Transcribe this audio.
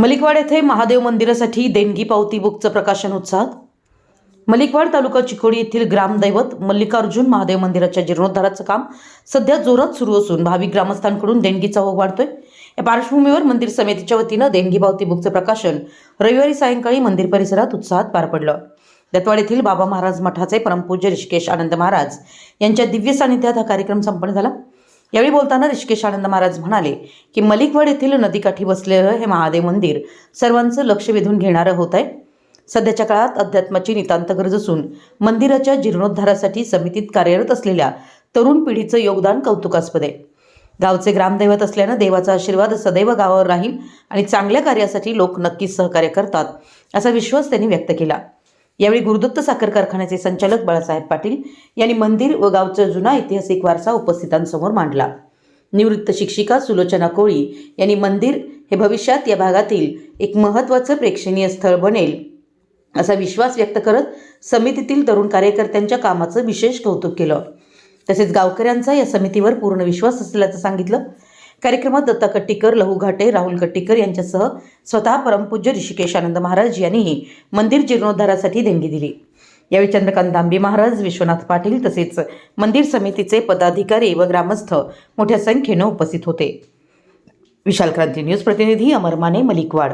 मलिकवाड येथे महादेव मंदिरासाठी देणगी पावती बुकचं प्रकाशन उत्साहात. मलिकवाड तालुका चिकोडी येथील ग्रामदैवत मल्लिकार्जुन महादेव मंदिराच्या जीर्णोद्धाराचं काम सध्या जोरात सुरू असून भाविक ग्रामस्थांकडून देणगीचा ओघ वाढतोय. या पार्श्वभूमीवर मंदिर समितीच्या वतीनं देणगी पावती बुकचं प्रकाशन रविवारी सायंकाळी मंदिर परिसरात उत्साहात पार पडलं. दत्वाड येथील बाबा महाराज मठाचे परमपूज्य ऋषिकेश आनंद महाराज यांच्या दिव्य सानिध्यात हा कार्यक्रम संपन्न झाला. यावेळी बोलताना ऋषिकेशानंद महाराज म्हणाले की मलिकवाड येथील नदीकाठी बसलेलं हे महादेव मंदिर सर्वांचं लक्ष वेधून घेणारं होत आहे. सध्याच्या काळात अध्यात्माची नितांत गरज असून मंदिराच्या जीर्णोद्धारासाठी समितीत कार्यरत असलेल्या तरुण पिढीचं योगदान कौतुकास्पद आहे. गावचे ग्रामदैवत असल्यानं देवाचा आशीर्वाद सदैव गावावर राहील आणि चांगल्या कार्यासाठी लोक नक्कीच सहकार्य करतात असा विश्वास त्यांनी व्यक्त केला. यावेळी गुरुदत्त साखर कारखान्याचे संचालक बाळासाहेब पाटील यांनी मंदिर व गावचा जुना ऐतिहासिक वारसा उपस्थितांसमोर मांडला. निवृत्त शिक्षिका सुलोचना कोळी यांनी मंदिर हे भविष्यात या भागातील एक महत्त्वाचं प्रेक्षणीय स्थळ बनेल असा विश्वास व्यक्त करत समितीतील तरुण कार्यकर्त्यांच्या कामाचं विशेष कौतुक केलं. तसेच गावकऱ्यांचा या समितीवर पूर्ण विश्वास असल्याचं सांगितलं. कार्यक्रमात दत्ता कट्टीकर लहू घाटे राहुल कट्टीकर यांच्यासह स्वतः परमपूज्य ऋषिकेशानंद महाराज यांनीही मंदिर जीर्णोद्धारासाठी देणगी दिली. यावेळी चंद्रकांत दांबी महाराज विश्वनाथ पाटील तसेच मंदिर समितीचे पदाधिकारी व ग्रामस्थ मोठ्या संख्येनं उपस्थित होते. विशाल क्रांती न्यूज प्रतिनिधी अमर माने मलिकवाड.